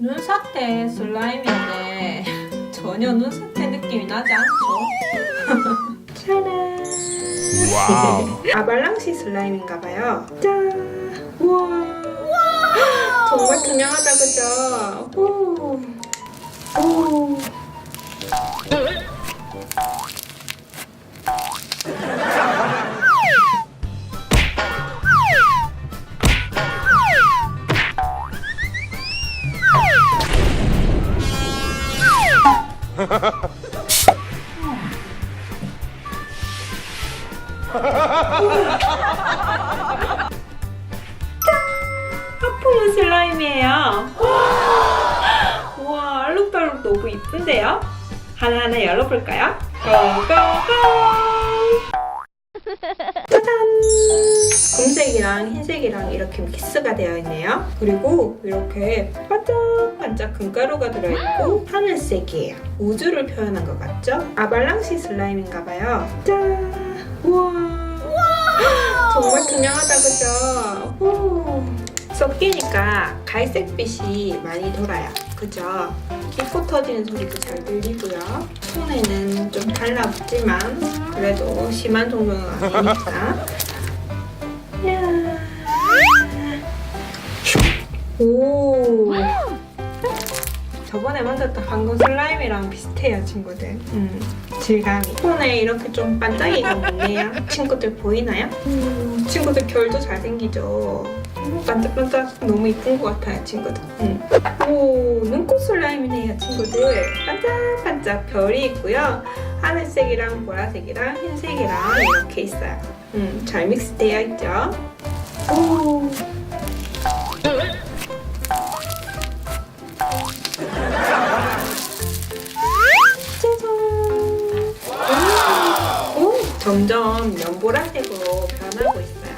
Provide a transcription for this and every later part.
눈사태 슬라임인데 전혀 눈사태 느낌이 나지 않죠? 짜란. 와우. 아발랑시 슬라임인가봐요. 짠. 우와. 정말 투명하다 그죠? 오. 오. 하프문 슬라임이에요. 우와, 알록달록 너무 이쁜데요? 하나하나 열어볼까요? 고고고! 짜잔! 금색이랑 흰색이랑 이렇게 믹스가 되어 있네요. 그리고 이렇게 반짝반짝 금가루가 들어있고 하늘색이에요. 우주를 표현한 것 같죠? 아발랑시 슬라임인가 봐요. 짠! 우와! 정말 투명하다 그죠? 오. 섞이니까 갈색빛이 많이 돌아요. 그죠? 기포 터지는 소리도 잘 들리고요. 손에는 좀 달라붙지만 그래도 심한 정도는 아니니까. 오. 저번에 만졌던 방금 슬라임이랑 비슷해요, 친구들. 음, 질감이. 손에 이렇게 좀 반짝이가 있네요. 친구들 보이나요? 음, 친구들 결도 잘생기죠. 음, 반짝반짝 너무 이쁜 것 같아요, 친구들. 음. 오, 눈꽃 슬라임이네요, 친구들. 반짝반짝 별이 있고요. 하늘색이랑 보라색이랑 흰색이랑 이렇게 있어요. 음, 잘 믹스되어 있죠? 오. 점점 연보라색으로 변하고 있어요.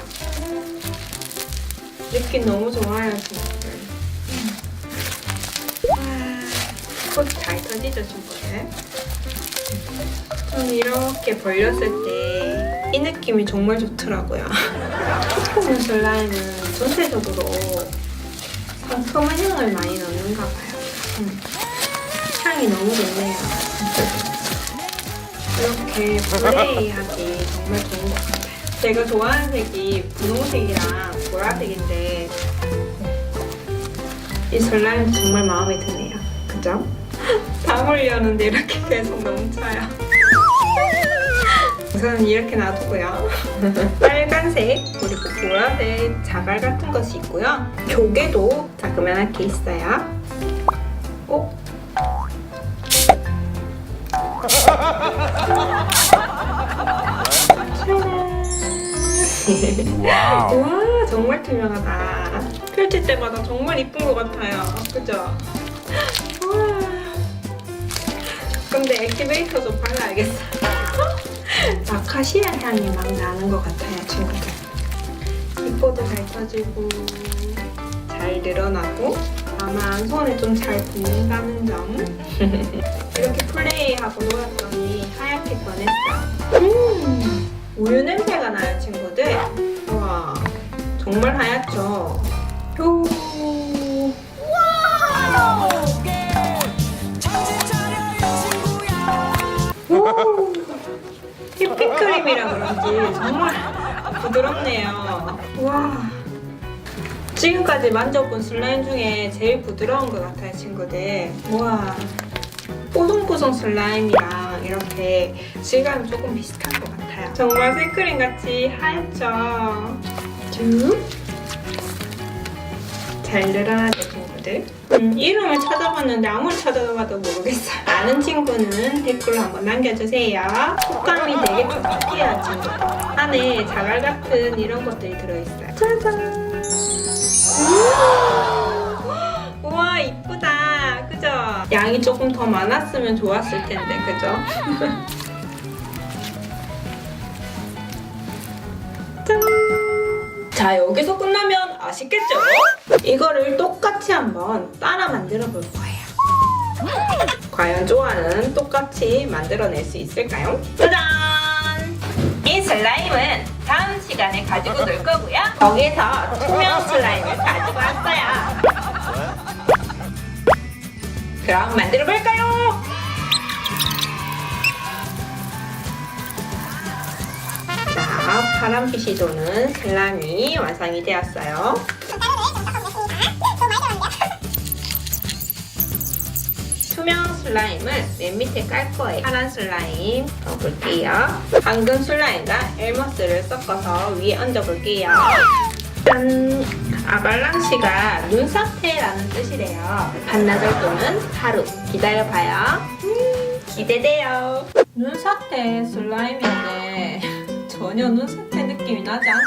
느낌 너무 좋아요, 친구들. 와, 꽃잘 터지죠, 친구들? 전 이렇게 벌렸을 때 이 느낌이 정말 좋더라고요. 초코문 슬라임은 전체적으로 상큼한 향을 많이 넣는가 봐요. 음. 향이 너무 좋네요. 이렇게 플레이하기 정말 좋은 것 같아요. 제가 좋아하는 색이 분홍색이랑 보라색인데 이 슬라임 정말 마음에 드네요. 그죠? 다 물렸는데 이렇게 계속 넘쳐요. 우선 이렇게 놔두고요. 빨간색 그리고 보라색 자갈 같은 것이 있고요. 조개도 자그만하게 있어요. 어? 와우. 와 정말 투명하다. 펼칠 때마다 정말 이쁜 것 같아요. 그죠? 와. 근데 액티베이터 좀 발라야겠어요. 아카시아 향이 막 나는 것 같아요, 친구들. 이뻐도 잘 터지고 잘 늘어나고 다만 손에 좀 잘 붙는다는 점. 플레이하고 놀았더니 하얗게 변했어요. 음, 우유 냄새가 나요, 친구들. 와, 정말 하얗죠? 요. 오, 휘핑크림이라 그런지 정말 부드럽네요. 와. 지금까지 만져본 슬라임 중에 제일 부드러운 것 같아요, 친구들. 와. 뽀송뽀송 슬라임이랑 이렇게 질감이 조금 비슷한 것 같아요. 정말 생크림 같이 하얗죠? 쭉. 잘 늘어나죠, 친구들? 음, 이름을 찾아봤는데 아무리 찾아봐도 모르겠어요. 아는 친구는 댓글로 한번 남겨주세요. 촉감이 되게 촉촉해요, 친구들. 안에 자갈 같은 이런 것들이 들어있어요. 짜잔! 음. 우와, 이쁘다. 양이 조금 더 많았으면 좋았을 텐데, 그죠? 짠! 자, 여기서 끝나면 아시겠죠? 이거를 똑같이 한번 따라 만들어 볼 거예요. 과연 조아는 똑같이 만들어낼 수 있을까요? 짜잔! 이 슬라임은 다음 시간에 가지고 놀 거고요. 거기서 투명 슬라임을 가지고 왔어요. 그럼 만들어 볼까요? 자, 파란빛이 도는 슬라임이 완성이 되었어요. 투명 슬라임을 맨 밑에 깔 거예요. 파란 슬라임 넣어볼게요. 황금 슬라임과 엘머스를 섞어서 위에 얹어볼게요. 짠! 아발랑시가 눈사태라는 뜻이래요. 반나절 또는 하루 기다려봐요. 음, 기대돼요. 눈사태 슬라임인데 전혀 눈사태 느낌이 나지 않죠?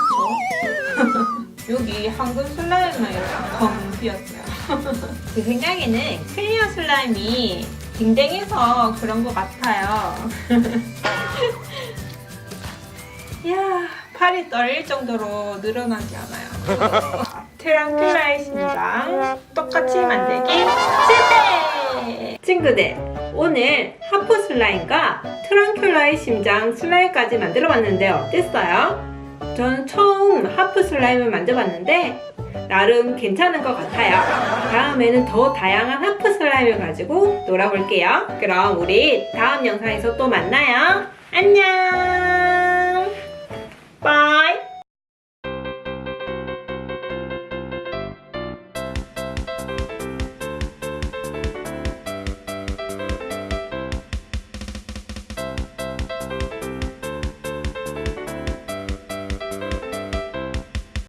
여기 황금 슬라임만 이렇게 텅 비었어요. 제 생각에는 클리어 슬라임이 댕댕해서 그런 것 같아요. 이야, 팔이 떨릴 정도로 늘어나지 않아요. 트랑클라의 심장 똑같이 만들기 실패! 친구들, 오늘 하프 슬라임과 트랑큘라의 심장 슬라임까지 만들어 봤는데 어땠어요? 저는 처음 하프 슬라임을 만져봤는데 나름 괜찮은 것 같아요. 다음에는 더 다양한 하프 슬라임을 가지고 놀아볼게요. 그럼 우리 다음 영상에서 또 만나요. 안녕!